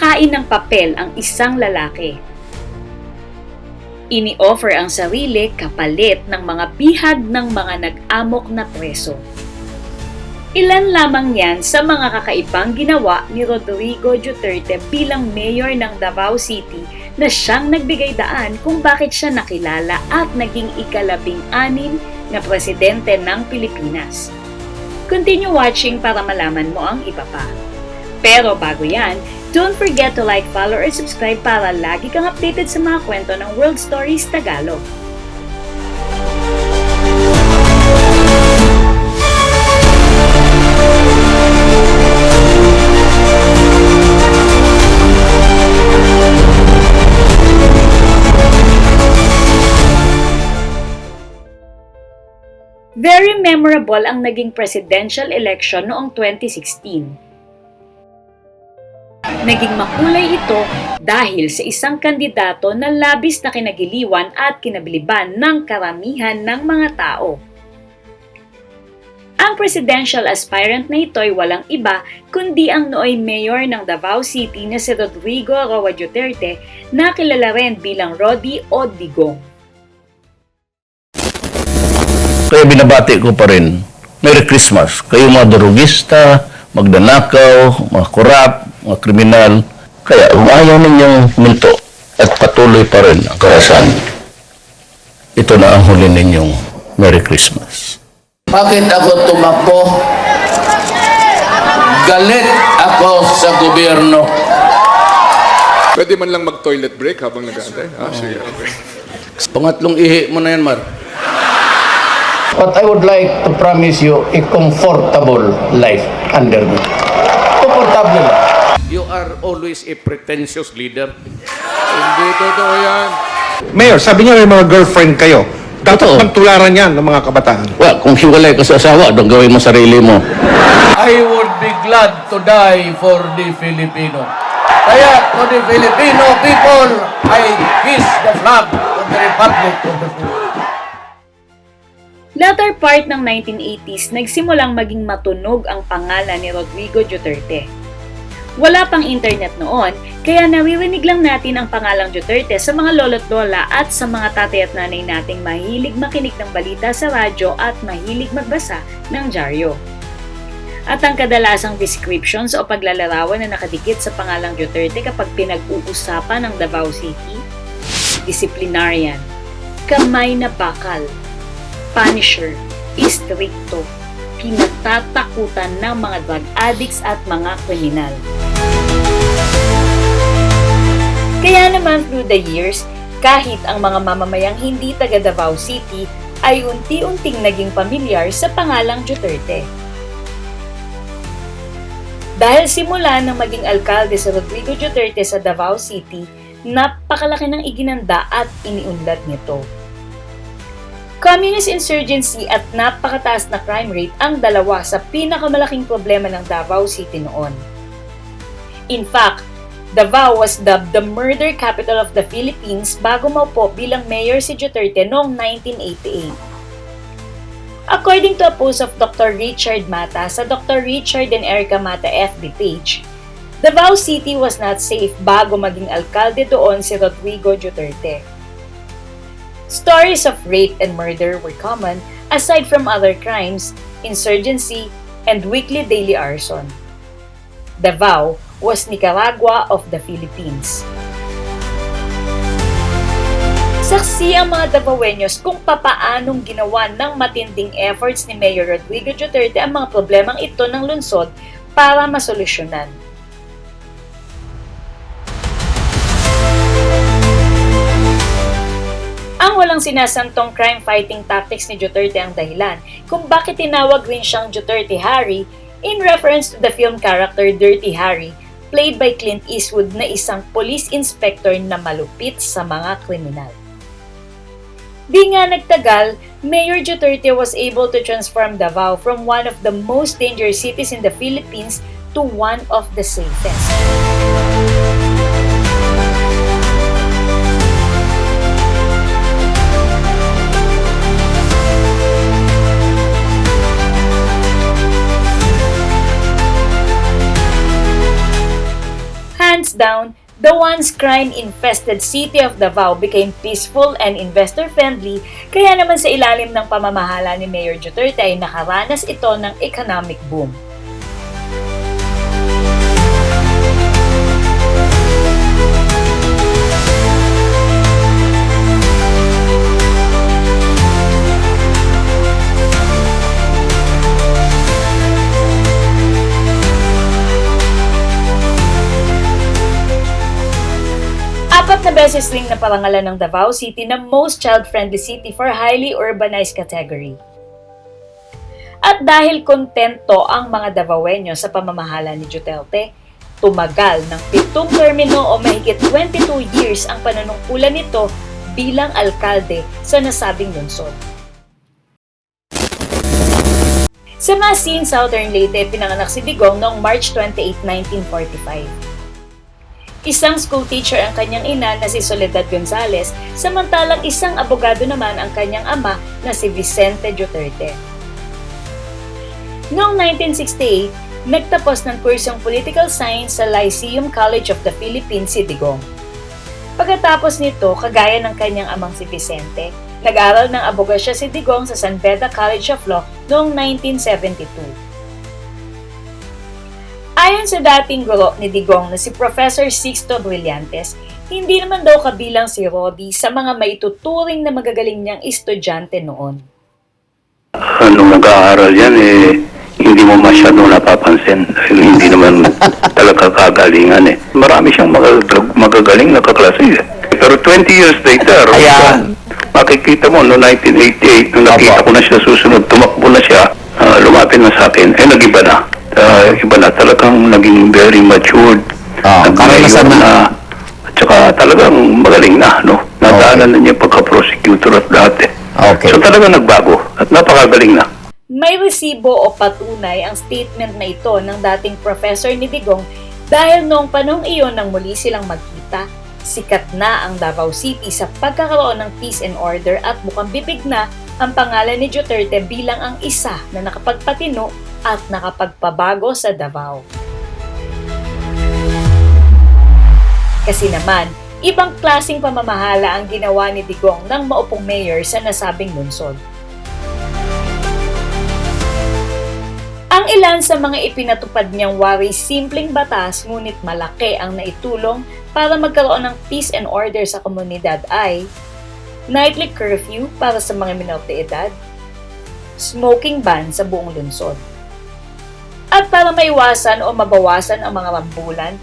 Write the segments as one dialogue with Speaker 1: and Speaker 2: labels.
Speaker 1: kumakain ng papel ang isang lalaki. Ini-offer ang sarili kapalit ng mga bihag ng mga nag-amok na preso. Ilan lamang yan sa mga kakaibang ginawa ni Rodrigo Duterte bilang mayor ng Davao City na siyang nagbigay daan kung bakit siya nakilala at naging ikalabing anim na presidente ng Pilipinas. Continue watching para malaman mo ang iba pa. Pero bago yan, don't forget to like, follow, or subscribe para lagi kang updated sa mga kwento ng World Stories Tagalog. Very memorable ang naging presidential election noong 2016. Naging makulay ito dahil sa isang kandidato na labis na kinagiliwan at kinabiliban ng karamihan ng mga tao. Ang presidential aspirant na ito ay walang iba kundi ang nooy mayor ng Davao City na si Rodrigo Roa Duterte na kilala rin bilang Rodi o Digong.
Speaker 2: Kaya binabati ko pa rin, Merry Christmas. Kayo mga durugista, magdanakaw, mga korap, mga kriminal. Kaya kung ayaw ninyong minto at patuloy pa rin ang karasan, ito na ang huli ninyong Merry Christmas.
Speaker 3: Bakit ako tumakbo? Galit ako sa gobyerno.
Speaker 4: Pwede man lang mag-toilet break habang nag-aantay? Ah, sige, okay.
Speaker 3: Pangatlong ihi mo na yan, Mar.
Speaker 5: But I would like to promise you a comfortable life under me. Comfortable lang.
Speaker 3: Are always a pretentious leader.
Speaker 4: Hindi totoo yan.
Speaker 6: Mayor, sabi niya may mga girlfriend kayo. Dapat
Speaker 2: Totoo.
Speaker 6: pagtularan yan ng mga kabataan.
Speaker 2: Well, kung hiwalay ka sa asawa, doon gawin mo sarili mo.
Speaker 3: I would be glad to die for the Filipino. Kaya to the Filipino people, I kiss the flag of the Republic of the Philippines.
Speaker 1: Latter part ng 1980s, nagsimulang maging matunog ang pangalan ni Rodrigo Duterte. Wala pang internet noon, kaya naririnig lang natin ang pangalang Duterte sa mga lolo't lola at sa mga tatay at nanay nating mahilig makinig ng balita sa radyo at mahilig magbasa ng dyaryo. At ang kadalasang descriptions o paglalarawan na nakadikit sa pangalang Duterte kapag pinag-uusapan ng Davao City, disciplinarian, kamay na bakal, punisher, istrikto, pinatatakutan ng mga drug addicts at mga kriminal. Kaya naman through the years, kahit ang mga mamamayang hindi taga Davao City ay unti-unting naging pamilyar sa pangalang Duterte. Dahil simula nang maging alkalde si Rodrigo Duterte sa Davao City, napakalaki ng iginanda at iniunlad nito. Communist insurgency at napakataas na crime rate ang dalawa sa pinakamalaking problema ng Davao City noon. In fact, Davao was dubbed the murder capital of the Philippines bago maupo bilang mayor si Duterte noong 1988. According to a post of Dr. Richard Mata sa Dr. Richard and Erica Mata FB page, Davao City was not safe bago maging alkalde doon si Rodrigo Duterte. Stories of rape and murder were common aside from other crimes, insurgency, and weekly daily arson. Davao was Nicaragua of the Philippines. Saksi ang mga Davaoenos kung papaanong ginawa ng matinding efforts ni Mayor Rodrigo Duterte ang mga problemang ito ng lungsod para masolusyonan. Walang sinasantong crime-fighting tactics ni Duterte ang dahilan kung bakit tinawag rin siyang Duterte Harry in reference to the film character Dirty Harry played by Clint Eastwood na isang police inspector na malupit sa mga kriminal. Di nga nagtagal, Mayor Duterte was able to transform Davao from one of the most dangerous cities in the Philippines to one of the safest. Hands down, the once crime-infested city of Davao became peaceful and investor-friendly kaya naman sa ilalim ng pamamahala ni Mayor Duterte ay nakaranas ito ng economic boom. Apat na beses ring naparangalan ng Davao City na most child-friendly city for highly urbanized category. At dahil kontento ang mga Davaoenyo sa pamamahala ni Duterte, tumagal ng pitong termino o mahigit 22 years ang panunungkulan nito bilang alkalde sa nasabing lungsod. Sa Masin, Southern Leyte, pinanganak si Digong noong March 28, 1945. Isang school teacher ang kanyang ina na si Soledad Gonzales, samantalang isang abogado naman ang kanyang ama na si Vicente Duterte. Noong 1968, nagtapos ng kursong Political Science sa Lyceum College of the Philippines si Digong. Pagkatapos nito, kagaya ng kanyang amang si Vicente, nag-aral ng abogasya si Digong sa San Beda College of Law noong 1972. Ayon sa dating guro ni Digong na si Professor Sixto Brillantes, hindi naman daw kabilang si Rodi sa mga maituturing na magagaling niyang estudyante noon.
Speaker 7: nung nag-aaral yan, eh, hindi mo masyado napapansin hindi naman talaga kagalingan eh. Marami siyang magag- magagaling na kaklase eh. Pero 20 years later,
Speaker 2: Ayan.
Speaker 7: makikita mo, no 1988, nung nakita ko na siya susunod, tumakbo na siya, ah, lumapit na sa akin, eh nag-iba na. Ah, iba na, talagang naging very matured.
Speaker 2: Ah,
Speaker 7: nag-mayor
Speaker 2: karanasan na.
Speaker 7: At saka talagang magaling na, no? Nadaanan na niya pagka-prosecutor at lahat eh.
Speaker 2: Okay.
Speaker 7: So talaga nagbago at napakagaling na.
Speaker 1: May resibo o patunay ang statement na ito ng dating professor ni Digong dahil noong panahong iyon nang muli silang magkita, sikat na ang Davao City sa pagkakaroon ng peace and order at mukhang bibig na ang pangalan ni Duterte bilang ang isa na nakapagpatino at nakapagpabago sa Davao. Kasi naman, ibang klasing pamamahala ang ginawa ni Digong ng maupong mayor sa nasabing lungsod. Ang ilan sa mga ipinatupad niyang wari simpleng batas ngunit malaki ang naitulong para magkaroon ng peace and order sa komunidad ay nightly curfew para sa mga minor de edad, smoking ban sa buong lungsod. At para maiwasan o mabawasan ang mga rambulan,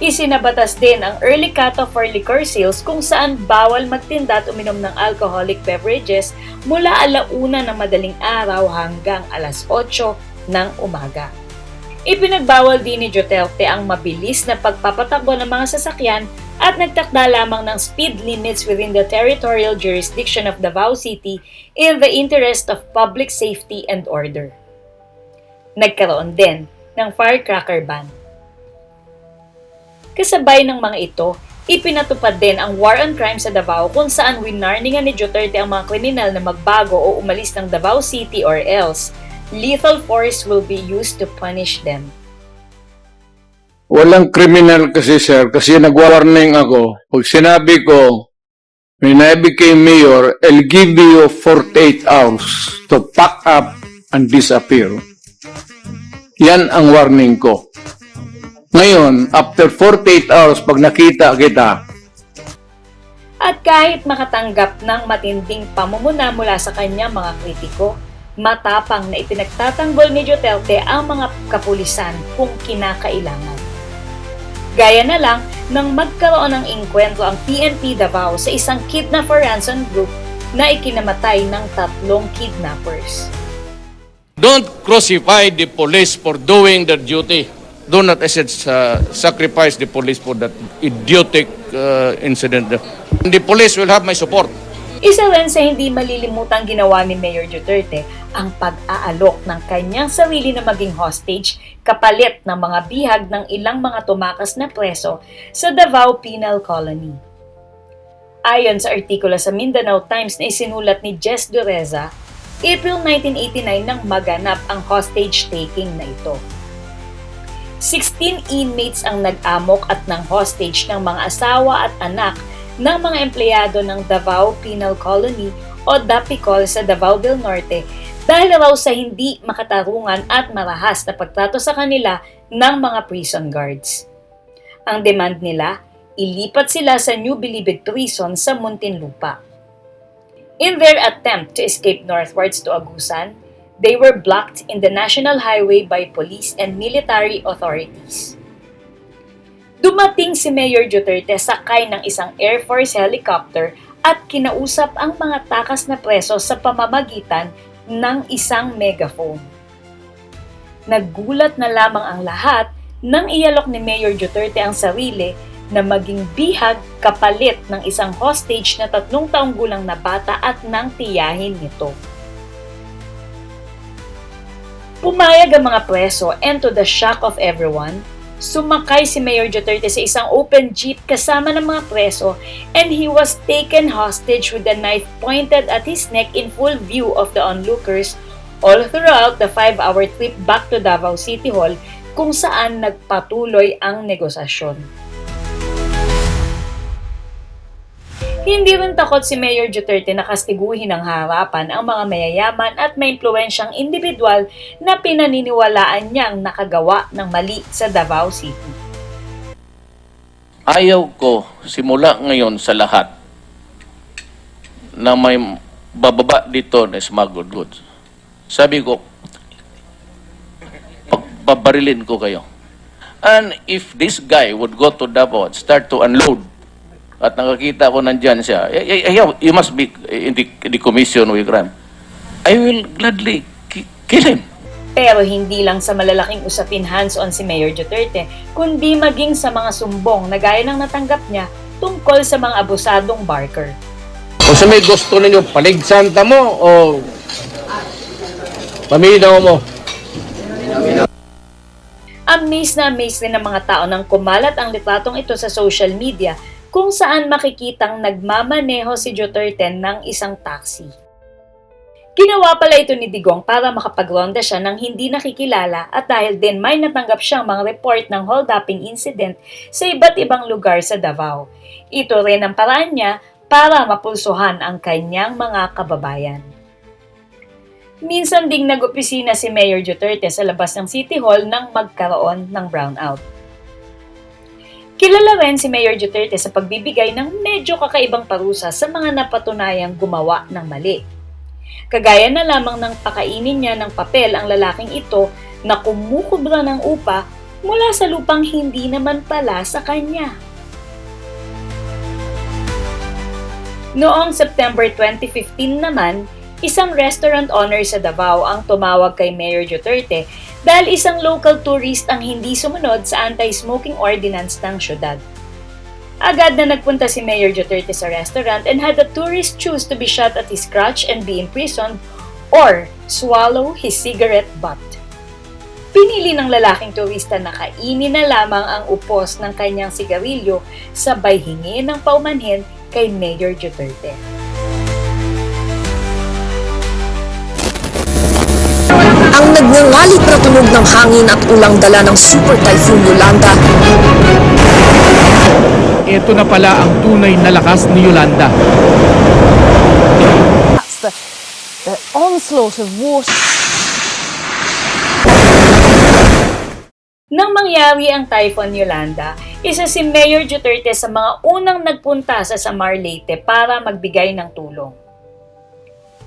Speaker 1: isinabatas din ang early cut-off for liquor sales kung saan bawal magtinda at uminom ng alcoholic beverages mula alauna ng madaling araw hanggang alas 8 ng umaga. Ipinagbawal din ni Duterte ang mabilis na pagpapatakbo ng mga sasakyan at nagtakda lamang ng speed limits within the territorial jurisdiction of Davao City in the interest of public safety and order. Nagkaroon din ng firecracker ban. Kasabay ng mga ito, ipinatupad din ang war on crime sa Davao kung saan winarningan ni Duterte ang mga kriminal na magbago o umalis ng Davao City or else lethal force will be used to punish them.
Speaker 8: Walang criminal kasi sir, kasi nag-warning ako. Pag sinabi ko, when I became mayor, I'll give you 48 hours to pack up and disappear. Yan ang warning ko. Ngayon, after 48 hours, pag nakita kita,
Speaker 1: At kahit makatanggap ng matinding pamumuna mula sa kanyang mga kritiko, matapang na ipinagtatanggol ni Duterte ang mga kapulisan kung kinakailangan. Gaya na lang nang magkaroon ng inkwentro ang PNP Davao sa isang kidnap for ransom group na ikinamatay ng tatlong kidnappers.
Speaker 3: Don't crucify the police for doing their duty. Do not I said, uh, sacrifice the police for that idiotic uh, incident. The police will have my support.
Speaker 1: Isa rin sa hindi malilimutang ginawa ni Mayor Duterte ang pag-aalok ng kanyang sarili na maging hostage kapalit ng mga bihag ng ilang mga tumakas na preso sa Davao Penal Colony. Ayon sa artikulo sa Mindanao Times na isinulat ni Jess Dureza, April 1989 nang maganap ang hostage taking na ito. 16 inmates ang nag-amok at ng hostage ng mga asawa at anak ng mga empleyado ng Davao Penal Colony o DAPICOL sa Davao del Norte dahil raw sa hindi makatarungan at marahas na pagtrato sa kanila ng mga prison guards. Ang demand nila, ilipat sila sa New Bilibid Prison sa Muntinlupa. In their attempt to escape northwards to Agusan, they were blocked in the national highway by police and military authorities. Dumating si Mayor Duterte sakay ng isang Air Force helicopter at kinausap ang mga takas na preso sa pamamagitan ng isang megaphone. Naggulat na lamang ang lahat nang ialok ni Mayor Duterte ang sarili na maging bihag kapalit ng isang hostage na tatlong taong gulang na bata at nang tiyahin nito. Pumayag ang mga preso and to the shock of everyone, sumakay si Mayor Duterte sa isang open jeep kasama ng mga preso and he was taken hostage with a knife pointed at his neck in full view of the onlookers all throughout the 5-hour trip back to Davao City Hall kung saan nagpatuloy ang negosasyon. Hindi rin takot si Mayor Duterte na kastiguhin ng harapan ang mga mayayaman at may impluensyang individual na pinaniniwalaan niyang nakagawa ng mali sa Davao City.
Speaker 3: Ayaw ko simula ngayon sa lahat na may bababa dito na smuggled goods. Sabi ko, pagbabarilin ko kayo. And if this guy would go to Davao and start to unload at nakakita ko nandyan siya, y- y- y- you must be in the, in the commission with crime. I will gladly ki- kill him.
Speaker 1: Pero hindi lang sa malalaking usapin hands-on si Mayor Duterte, kundi maging sa mga sumbong na gaya ng natanggap niya tungkol sa mga abusadong barker.
Speaker 8: Kung sa may gusto ninyo, paligsanta mo o paminaw mo.
Speaker 1: Amaze na amaze din ang mga tao nang kumalat ang litratong ito sa social media kung saan makikitang nagmamaneho si Duterte ng isang taxi. Ginawa pala ito ni Digong para makapagronda siya ng hindi nakikilala at dahil din may natanggap siyang mga report ng hold-upping incident sa iba't ibang lugar sa Davao. Ito rin ang paraan niya para mapulsuhan ang kanyang mga kababayan. Minsan ding nag-opisina si Mayor Duterte sa labas ng City Hall nang magkaroon ng brownout. Kilala rin si Mayor Duterte sa pagbibigay ng medyo kakaibang parusa sa mga napatunayang gumawa ng mali. Kagaya na lamang ng pakainin niya ng papel ang lalaking ito na kumukubra ng upa mula sa lupang hindi naman pala sa kanya. Noong September 2015 naman, isang restaurant owner sa Davao ang tumawag kay Mayor Duterte dahil isang local tourist ang hindi sumunod sa anti-smoking ordinance ng syudad. Agad na nagpunta si Mayor Duterte sa restaurant and had the tourist choose to be shot at his crotch and be imprisoned or swallow his cigarette butt. Pinili ng lalaking turista na kainin na lamang ang upos ng kanyang sigarilyo sabay hingi ng paumanhin kay Mayor Duterte.
Speaker 9: Ang nagngangalit na tunog ng hangin at ulang dala ng Super Typhoon Yolanda.
Speaker 6: Ito na pala ang tunay na lakas ni Yolanda.
Speaker 9: The, the onslaught of water.
Speaker 1: Nang mangyari ang Typhoon Yolanda, isa si Mayor Duterte sa mga unang nagpunta sa Samar Leyte para magbigay ng tulong.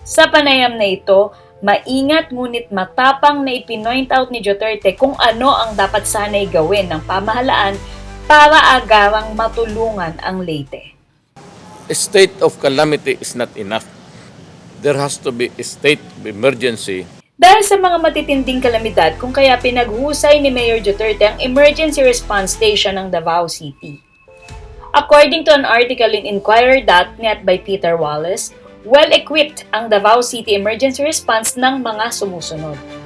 Speaker 1: Sa panayam na ito, maingat ngunit matapang na ipinoint out ni Duterte kung ano ang dapat sanay gawin ng pamahalaan para agarang matulungan ang Leyte.
Speaker 3: A state of calamity is not enough. There has to be a state of emergency
Speaker 1: Dahil sa mga matitinding kalamidad kung kaya pinaghusay ni Mayor Duterte ang Emergency Response Station ng Davao City. According to an article in Inquirer.net by Peter Wallace, well-equipped ang Davao City Emergency Response ng mga sumusunod.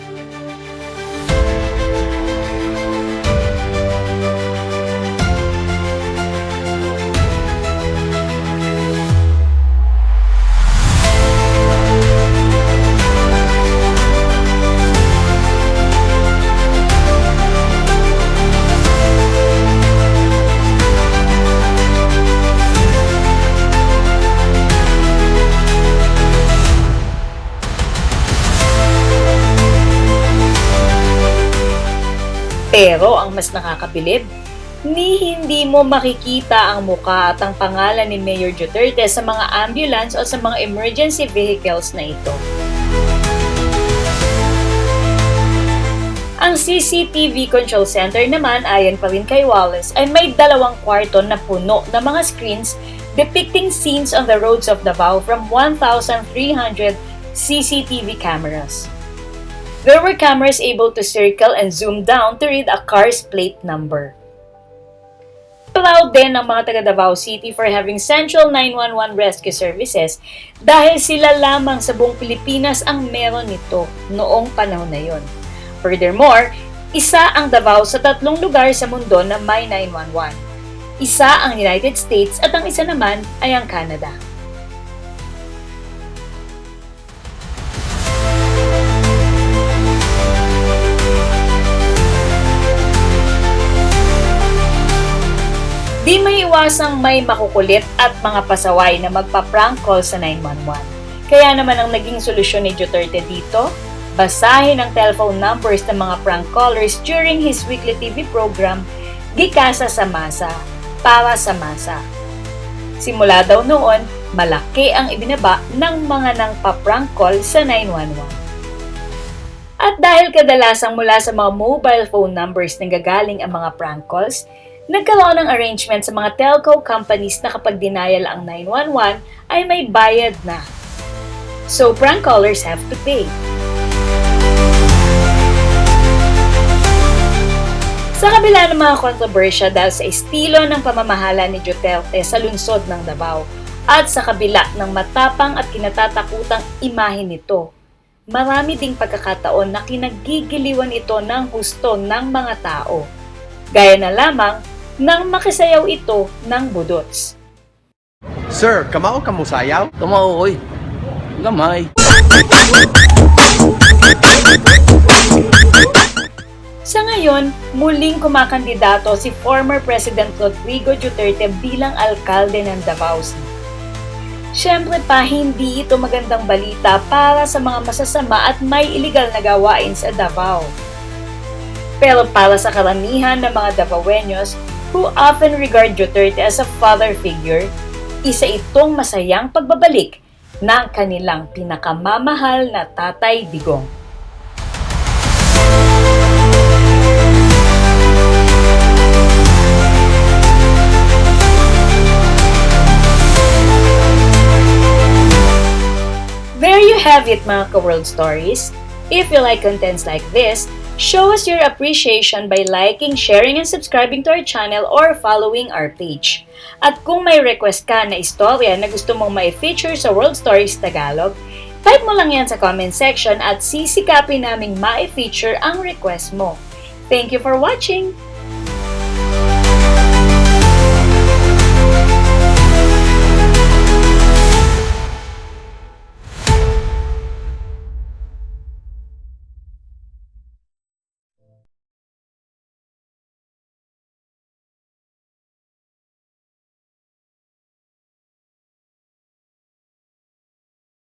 Speaker 1: Mas nakakabilib, ni hindi mo makikita ang muka at ang pangalan ni Mayor Duterte sa mga ambulance o sa mga emergency vehicles na ito. Ang CCTV Control Center naman, ayon pa rin kay Wallace, ay may dalawang kwarto na puno ng mga screens depicting scenes on the roads of Davao from 1,300 CCTV cameras. There were cameras able to circle and zoom down to read a car's plate number. Proud din ang mga taga Davao City for having Central 911 Rescue Services dahil sila lamang sa buong Pilipinas ang meron nito noong panahon na yon. Furthermore, isa ang Davao sa tatlong lugar sa mundo na may 911. Isa ang United States at ang isa naman ay ang Canada. Iwasang may makukulit at mga pasaway na magpa-prank call sa 911. Kaya naman ang naging solusyon ni Duterte dito, basahin ang telephone numbers ng mga prank callers during his weekly TV program, Gikasa sa Masa, para sa Masa. Simula daw noon, malaki ang ibinaba ng mga nang pa-prank call sa 911. At dahil kadalasang mula sa mga mobile phone numbers na gagaling ang mga prank calls, nagkaroon ng arrangement sa mga telco companies na kapag dinayal ang 911 ay may bayad na. So prank callers have to pay. Sa kabila ng mga kontrobersya dahil sa estilo ng pamamahala ni Duterte sa lungsod ng Davao at sa kabila ng matapang at kinatatakutang imahe nito, marami ding pagkakataon na kinagigiliwan ito ng husto ng mga tao. Gaya na lamang nang makisayaw ito ng budots.
Speaker 6: Sir, kamao ka mo sayaw?
Speaker 2: Kamao, oy. Gamay.
Speaker 1: Sa ngayon, muling kumakandidato si former President Rodrigo Duterte bilang alkalde ng Davao City. Siyempre pa, hindi ito magandang balita para sa mga masasama at may iligal na gawain sa Davao. Pero para sa karamihan ng mga Davaoenos who often regard Duterte as a father figure, isa itong masayang pagbabalik ng kanilang pinakamamahal na Tatay Digong. There you have it mga ka-world stories. If you like contents like this, show us your appreciation by liking, sharing, and subscribing to our channel or following our page. At kung may request ka na istorya na gusto mong ma-feature sa World Stories Tagalog, type mo lang yan sa comment section at sisikapin naming ma-feature ang request mo. Thank you for watching!